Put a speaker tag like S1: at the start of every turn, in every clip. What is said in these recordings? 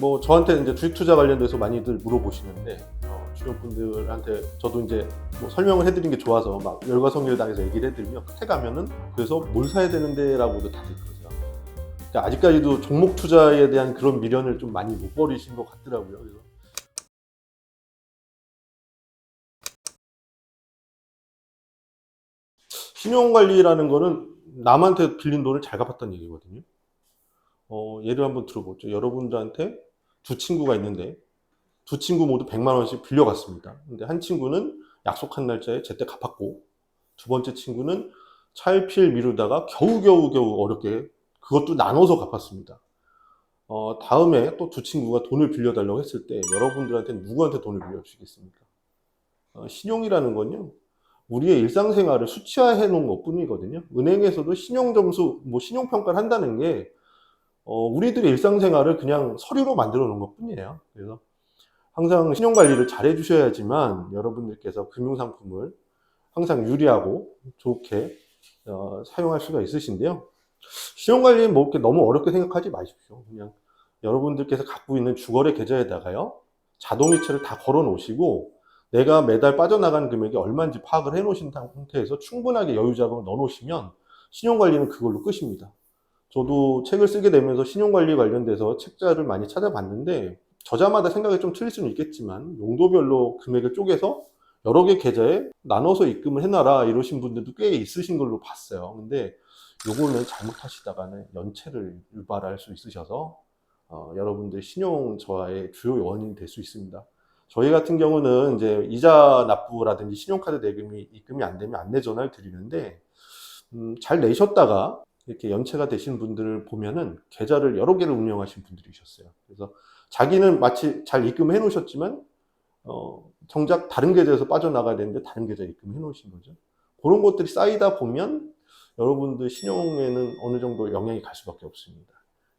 S1: 뭐 저한테 이제 주식 투자 관련돼서 많이들 물어보시는데 어, 주변 분들한테 저도 이제 뭐 설명을 해드린 게 좋아서 막 열과성일당해서 얘기를 해드리면 끝에 가면은 그래서 뭘 사야 되는데라고도 다들 그러세요. 그러니까 아직까지도 종목 투자에 대한 그런 미련을 좀 많이 못 버리신 것 같더라고요. 그래서 신용관리라는 거는 남한테 빌린 돈을 잘 갚았다는 얘기거든요. 어, 예를 한번 들어보죠. 여러분들한테 두 친구가 있는데 두 친구 모두 100만 원씩 빌려갔습니다. 근데 한 친구는 약속한 날짜에 제때 갚았고 두 번째 친구는 차일피일 미루다가 겨우겨우 겨우 어렵게 그것도 나눠서 갚았습니다. 어, 다음에 또 두 친구가 돈을 빌려달라고 했을 때 여러분들한테 누구한테 돈을 빌려주시겠습니까? 어, 신용이라는 건요. 우리의 일상생활을 수치화해 놓은 것 뿐이거든요. 은행에서도 신용점수, 뭐 신용평가를 한다는 게, 어, 우리들의 일상생활을 그냥 서류로 만들어 놓은 것 뿐이에요. 그래서 항상 신용관리를 잘 해주셔야지만 여러분들께서 금융상품을 항상 유리하고 좋게 어, 사용할 수가 있으신데요. 신용관리는 뭐 이렇게 너무 어렵게 생각하지 마십시오. 그냥 여러분들께서 갖고 있는 주거래 계좌에다가요, 자동이체를 다 걸어 놓으시고, 내가 매달 빠져나가는 금액이 얼마인지 파악을 해 놓으신 상태에서 충분하게 여유 자금을 넣어 놓으시면 신용관리는 그걸로 끝입니다. 저도 책을 쓰게 되면서 신용관리 관련돼서 책자를 많이 찾아봤는데 저자마다 생각이 좀 틀릴 수는 있겠지만 용도별로 금액을 쪼개서 여러 개 계좌에 나눠서 입금을 해놔라 이러신 분들도 꽤 있으신 걸로 봤어요. 근데 요거는 잘못하시다가는 연체를 유발할 수 있으셔서 어, 여러분들 신용 저하의 주요 원인이 될 수 있습니다. 저희 같은 경우는 이제 이자 납부라든지 신용카드 대금이 입금이 안 되면 안내 전화를 드리는데 음, 잘 내셨다가 이렇게 연체가 되신 분들을 보면은 계좌를 여러 개를 운영하신 분들이셨어요. 그래서 자기는 마치 잘 입금해 놓으셨지만 어, 정작 다른 계좌에서 빠져나가야 되는데 다른 계좌에 입금해 놓으신 거죠. 그런 것들이 쌓이다 보면 여러분들 신용에는 어느 정도 영향이 갈 수밖에 없습니다.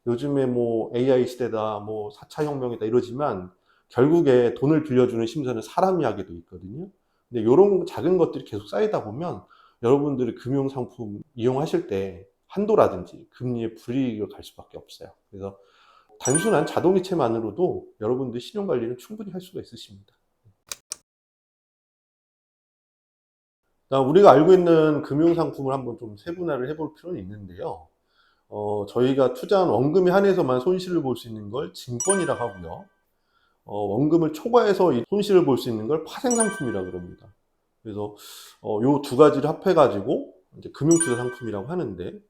S1: 요즘에 뭐 AI 시대다, 뭐 4차 혁명이다 이러지만 결국에 돈을 빌려주는 심사는 사람이 하게 돼 있거든요. 근데 이런 작은 것들이 계속 쌓이다 보면 여러분들이 금융 상품 이용하실 때 한도라든지 금리의 불이익을 갈 수밖에 없어요. 그래서 단순한 자동이체만으로도 여러분들 신용 관리는 충분히 할 수가 있으십니다. 우리가 알고 있는 금융 상품을 한번 좀 세분화를 해볼 필요는 있는데요. 어, 저희가 투자한 원금에 한해서만 손실을 볼 수 있는 걸 증권이라고 하고요. 어, 원금을 초과해서 이 손실을 볼 수 있는 걸 파생상품이라고 그럽니다. 그래서 어, 요두 가지를 합해가지고 이제 금융투자 상품이라고 하는데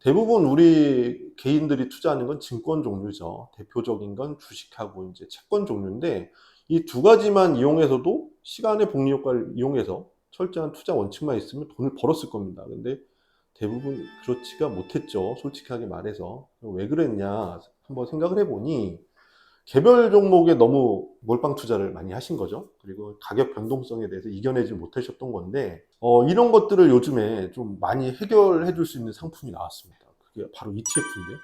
S1: 대부분 우리 개인들이 투자하는 건 증권 종류죠. 대표적인 건 주식하고 이제 채권 종류인데 이 두 가지만 이용해서도 시간의 복리 효과를 이용해서 철저한 투자 원칙만 있으면 돈을 벌었을 겁니다. 근데 대부분 그렇지가 못했죠. 솔직하게 말해서. 왜 그랬냐 한번 생각을 해보니 개별 종목에 너무 몰빵 투자를 많이 하신 거죠. 그리고 가격 변동성에 대해서 이겨내지 못하셨던 건데, 어, 이런 것들을 요즘에 좀 많이 해결해 줄 수 있는 상품이 나왔습니다. 그게 바로 ETF인데,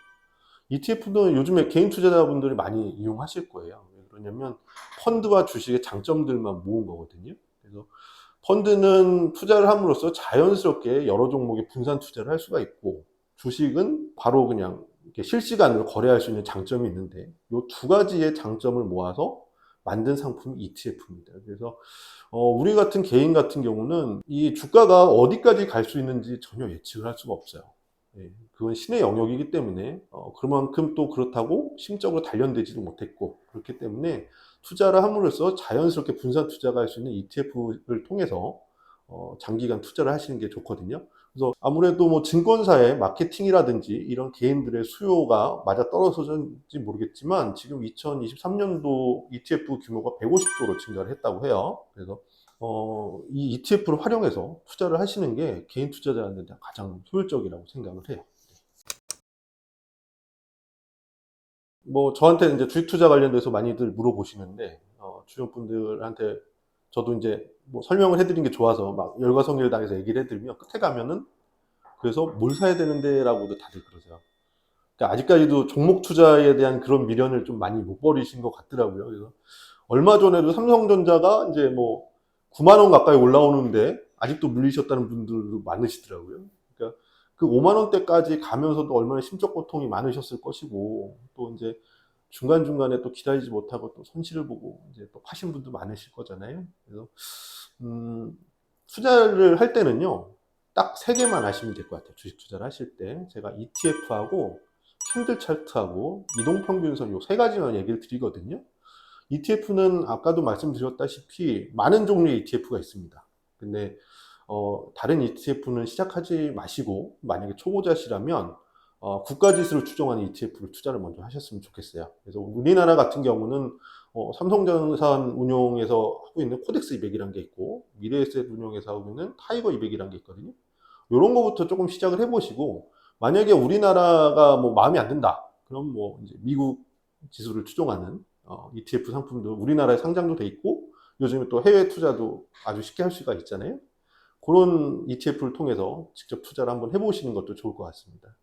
S1: ETF는 요즘에 개인 투자자분들이 많이 이용하실 거예요. 왜 그러냐면, 펀드와 주식의 장점들만 모은 거거든요. 그래서 펀드는 투자를 함으로써 자연스럽게 여러 종목에 분산 투자를 할 수가 있고, 주식은 바로 그냥 실시간으로 거래할 수 있는 장점이 있는데 이 두 가지의 장점을 모아서 만든 상품이 ETF입니다. 그래서 어, 우리 같은 개인 같은 경우는 이 주가가 어디까지 갈 수 있는지 전혀 예측을 할 수가 없어요. 예, 그건 신의 영역이기 때문에 어, 그만큼 또 그렇다고 심적으로 단련되지도 못했고 그렇기 때문에 투자를 함으로써 자연스럽게 분산 투자가 할 수 있는 ETF를 통해서 어, 장기간 투자를 하시는 게 좋거든요. 그래서 아무래도 뭐 증권사의 마케팅이라든지 이런 개인들의 수요가 맞아 떨어졌는지 모르겠지만 지금 2023년도 ETF 규모가 150조로 증가를 했다고 해요. 그래서 어, 이 ETF를 활용해서 투자를 하시는 게 개인 투자자한테 가장 효율적이라고 생각을 해요. 뭐 저한테 이제 주식 투자 관련돼서 많이들 물어보시는데 어, 주변 분들한테 저도 이제 뭐 설명을 해드린 게 좋아서 막 열과성일 당해서 얘기를 해드리면 끝에 가면은 그래서 뭘 사야 되는데라고도 다들 그러세요. 그러니까 아직까지도 종목 투자에 대한 그런 미련을 좀 많이 못 버리신 것 같더라고요. 그래서 얼마 전에도 삼성전자가 이제 뭐 9만 원 가까이 올라오는데 아직도 물리셨다는 분들도 많으시더라고요. 그러니까 그 5만 원대까지 가면서도 얼마나 심적 고통이 많으셨을 것이고 또 이제 중간중간에 또 기다리지 못하고 또 손실을 보고 이제 또 파신 분도 많으실 거잖아요. 그래서 음, 투자를 할 때는요. 딱 세 개만 아시면 될 것 같아요. 주식 투자를 하실 때. 제가 ETF하고 캔들 차트하고 이동평균선 요 세 가지만 얘기를 드리거든요. ETF는 아까도 말씀드렸다시피 많은 종류의 ETF가 있습니다. 근데 어, 다른 ETF는 시작하지 마시고 만약에 초보자시라면 어, 국가지수를 추정하는 ETF를 투자를 먼저 하셨으면 좋겠어요. 그래서 우리나라 같은 경우는 어, 삼성전산 운용에서 하고 있는 코덱스 200이라는 게 있고 미래에셋 운용에서 하고 있는 타이거 200이라는 게 있거든요. 이런 거부터 조금 시작을 해보시고 만약에 우리나라가 뭐 마음에 안 든다. 그럼 뭐 이제 미국 지수를 추종하는 어, ETF 상품도 우리나라에 상장도 돼 있고 요즘에 또 해외 투자도 아주 쉽게 할 수가 있잖아요. 그런 ETF를 통해서 직접 투자를 한번 해보시는 것도 좋을 것 같습니다.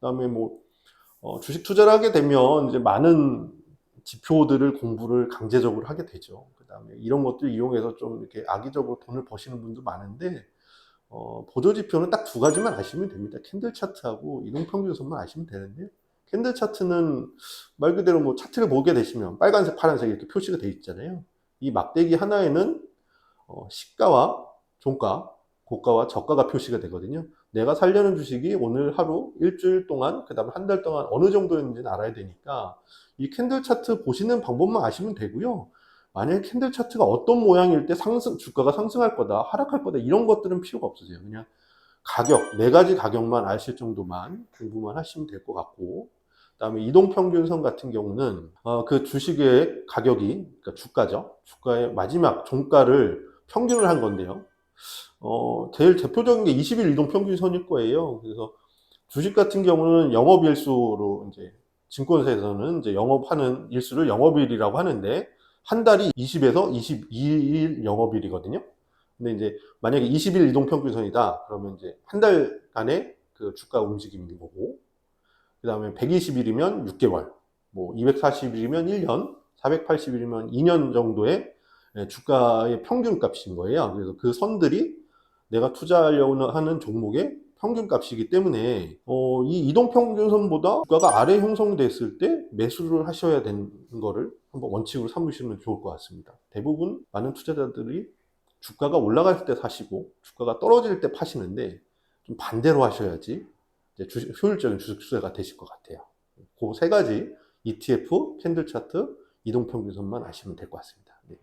S1: 그다음에 뭐 어, 주식 투자를 하게 되면 이제 많은 지표들을 공부를 강제적으로 하게 되죠. 그다음에 이런 것들 이용해서 좀 이렇게 악의적으로 돈을 버시는 분도 많은데 어, 보조 지표는 딱 두 가지만 아시면 됩니다. 캔들 차트하고 이동 평균선만 아시면 되는데요. 캔들 차트는 말 그대로 뭐 차트를 보게 되시면 빨간색, 파란색 이렇게 표시가 돼 있잖아요. 이 막대기 하나에는 어, 시가와 종가, 고가와 저가가 표시가 되거든요. 내가 살려는 주식이 오늘 하루, 일주일 동안, 그 다음에 한 달 동안 어느 정도였는지는 알아야 되니까 이 캔들 차트 보시는 방법만 아시면 되고요. 만약에 캔들 차트가 어떤 모양일 때 상승, 주가가 상승할 거다, 하락할 거다, 이런 것들은 필요가 없으세요. 그냥 가격, 네 가지 가격만 아실 정도만 공부만 하시면 될 것 같고, 그 다음에 이동평균선 같은 경우는, 어, 그 주식의 가격이, 그러니까 주가죠. 주가의 마지막 종가를 평균을 한 건데요. 어, 제일 대표적인 게 20일 이동 평균 선일 거예요. 그래서 주식 같은 경우는 영업일수로 이제 증권사에서는 이제 영업하는 일수를 영업일이라고 하는데 한 달이 20에서 22일 영업일이거든요. 근데 이제 만약에 20일 이동 평균선이다. 그러면 이제 한 달간의 그 주가 움직임인 거고, 그 다음에 120일이면 6개월, 뭐 240일이면 1년, 480일이면 2년 정도의 예, 주가의 평균 값인 거예요. 그래서 그 선들이 내가 투자하려고 하는 종목의 평균 값이기 때문에 어, 이 이동평균선보다 주가가 아래 형성됐을 때 매수를 하셔야 되는 거를 한번 원칙으로 삼으시면 좋을 것 같습니다. 대부분 많은 투자자들이 주가가 올라갈 때 사시고 주가가 떨어질 때 파시는데 좀 반대로 하셔야지 주식, 효율적인 주식 투자가 되실 것 같아요. 그 세 가지 ETF, 캔들 차트, 이동평균선만 아시면 될 것 같습니다. 네.